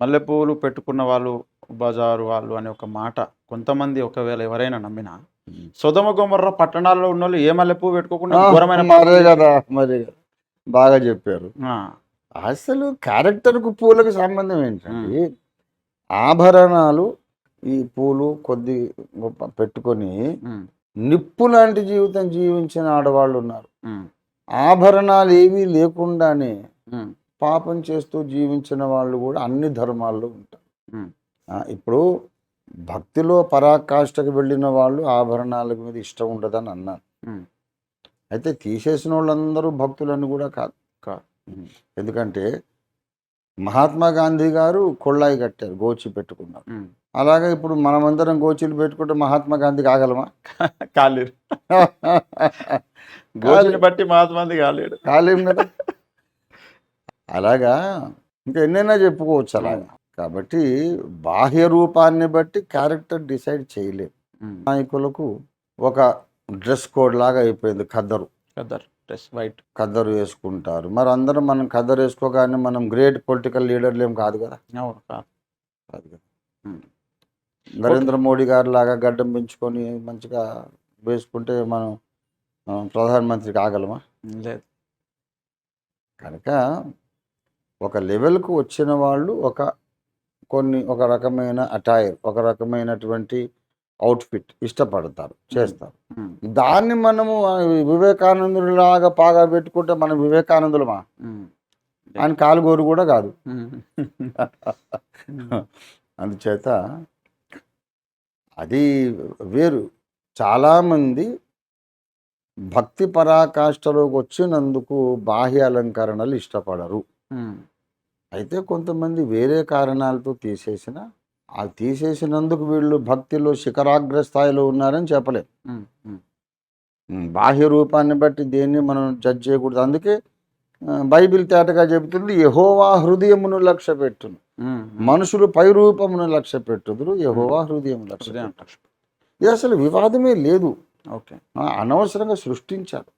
మల్లెపూలు పెట్టుకున్న వాళ్ళు బజారు వాళ్ళు అనే ఒక మాట కొంతమంది ఒకవేళ ఎవరైనా నమ్మినా సుధమ గుమర్ర పట్టణాల్లో ఉన్న వాళ్ళు ఏ మల్లెపూ పెట్టుకోకుండా ఘోరమైన మరే కదా మరి బాగా చెప్పారు. అసలు క్యారెక్టర్కు పూలకు సంబంధం ఏంటండి? ఆభరణాలు ఈ పూలు కొద్ది గొప్ప పెట్టుకొని నిప్పు లాంటి జీవితం జీవించిన ఆడవాళ్ళు ఉన్నారు. ఆభరణాలు ఏమీ లేకుండానే పాపం చేస్తూ జీవించిన వాళ్ళు కూడా అన్ని ధర్మాల్లో ఉంటారు. ఇప్పుడు భక్తిలో పరాకాష్ఠకు వెళ్ళిన వాళ్ళు ఆభరణాల మీద ఇష్టం ఉండదని అన్నాను. ఉమ్, అయితే తీసేసిన వాళ్ళందరూ భక్తులని కూడా కాదు కాదు. ఎందుకంటే మహాత్మా గాంధీ గారు కొళ్ళాయి కట్టారు గోచి పెట్టుకున్నారు. అలాగే ఇప్పుడు మనమందరం గోచీలు పెట్టుకుంటే మహాత్మా గాంధీ కాగలమా? కాలేరు. గోచుని బట్టి మహాత్మంది కాలేడు. కాలేం కదా? అలాగా ఇంకా ఎన్నైనా చెప్పుకోవచ్చు అలాగా. కాబట్టి బాహ్య రూపాన్ని బట్టి క్యారెక్టర్ డిసైడ్ చేయలేం. ఉమ్, నాయకులకు ఒక డ్రెస్ కోడ్ లాగా అయిపోయింది ఖద్దరు. కదర్ డ్రెస్ వైట్. ఖద్దరు వేసుకుంటారు. మరి అందరం మనం ఖద్దరు వేసుకోగానే మనం గ్రేట్ పొలిటికల్ లీడర్లు ఏం కాదు కదా? కాదు. కాదు. నరేంద్ర మోడీ గారి లాగా గడ్డం పెంచుకొని మంచిగా వేసుకుంటే మనం ప్రధానమంత్రి కాగలమా లేదు. కనుక ఒక లెవెల్కు వచ్చిన వాళ్ళు ఒక కొన్ని ఒక రకమైన అటైర్ ఒక రకమైనటువంటి అవుట్ఫిట్ ఇష్టపడతారు చేస్తారు. దాన్ని మనము వివేకానందులాగా పాగా పెట్టుకుంటే మనం వివేకానందులమా? ఆయన కాలుగోరు కూడా కాదు. అందుచేత అది వేరు. చాలామంది భక్తి పరాకాష్ఠలోకి వచ్చినందుకు బాహ్య అలంకరణలు ఇష్టపడరు. అయితే కొంతమంది వేరే కారణాలతో తీసేసిన ఆ తీసేసినందుకు వీళ్ళు భక్తిలో శిఖరాగ్ర స్థాయిలో ఉన్నారని చెప్పలేం. బాహ్య రూపాన్ని బట్టి దేన్ని మనం జడ్జ్ చేయకూడదు. అందుకే బైబిల్ తేటగా చెబుతుంది యహోవా హృదయమును లక్ష్య పెట్టును. మనుషులు పై రూపమును లక్ష్య పెట్టుదురు యహోవా హృదయం లక్ష్య. ఇది అసలు వివాదమే లేదు. ఓకే. అనవసరంగా సృష్టించారు.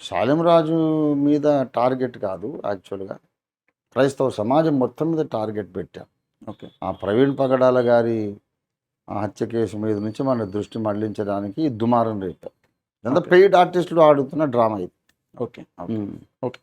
శాలిం రాజు మీద టార్గెట్ కాదు యాక్చువల్గా. క్రైస్తవ సమాజం మొత్తం మీద టార్గెట్ పెట్టాం. ఓకే. ఆ ప్రవీణ్ పగడాల గారి ఆ హత్య కేసు మీద నుంచి మన దృష్టి మళ్ళించడానికి దుమారం Okay. పెయిడ్ ఆర్టిస్టులు ఆడుతున్న డ్రామా ఇది. ఓకే. ఓకే.